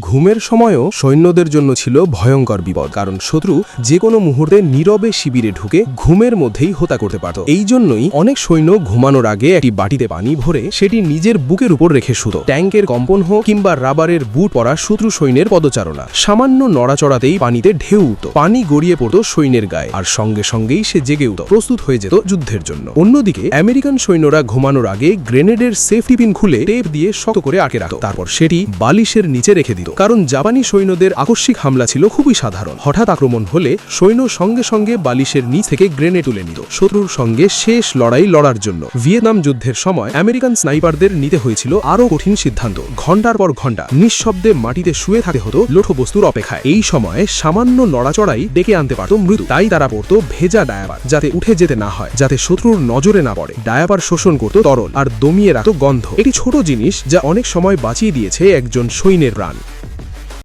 ঘুমের সময়ও সৈন্যদের জন্য ছিল ভয়ঙ্কর বিপদ। কারণ শত্রু যে কোনো মুহূর্তে নীরবে শিবিরে ঢুকে ঘুমের মধ্যেই হত্যা করতে পারত। এই জন্যই অনেক সৈন্য ঘুমানোর আগে একটি বাটিতে পানি ভরে সেটি নিজের বুকের উপর রেখে শুতো। ট্যাঙ্কের কম্পন হোক কিংবা রাবারের বুট পরা শত্রু সৈন্যের পদচারণা। সামান্য নড়াচড়াতেই পানিতে ঢেউ উঠত। পানি গড়িয়ে পড়ত সৈন্যের গায়ে। আর সঙ্গে সঙ্গেই সে জেগে উঠত। প্রস্তুত হয়ে যেত যুদ্ধের জন্য। অন্যদিকে আমেরিকান সৈন্যরা ঘুমানোর আগে গ্রেনেডের সেফটি পিন খুলে টেপ দিয়ে শক্ত করে আটকে রাখত। তারপর সেটি বালিশের নিচে রেখে দিত। কারণ জাপানি সৈন্যদের আকস্মিক হামলা ছিল খুবই সাধারণ। হঠাৎ আক্রমণ হলে সৈন্য সঙ্গে সঙ্গে বালিশের নিচ থেকে গ্রেনেড তুলে নিত শত্রুর সঙ্গে শেষ লড়াই লড়ার জন্য। ভিয়েতনাম যুদ্ধের সময় আমেরিকান স্নাইপারদের নিতে হয়েছিল আরও কঠিন সিদ্ধান্ত। ঘণ্টার পর ঘণ্টা নিঃশব্দে মাটিতে শুয়ে থাকতে হতো লৌহ বস্তুর অপেক্ষায়। এই সময়ে সামান্য নড়াচড়াই ডেকে আনতে পারত মৃত্যু তাই তারা পড়তো ভেজা ডায়াবার যাতে উঠে যেতে না হয়, যাতে শত্রুর নজরে না পড়ে। ডায়াবার শোষণ করত তরল আর দমিয়ে রাখত গন্ধ। এটি ছোট জিনিস যা অনেক সময় বাঁচিয়ে দিয়েছে একজন সৈন্যের প্রাণ।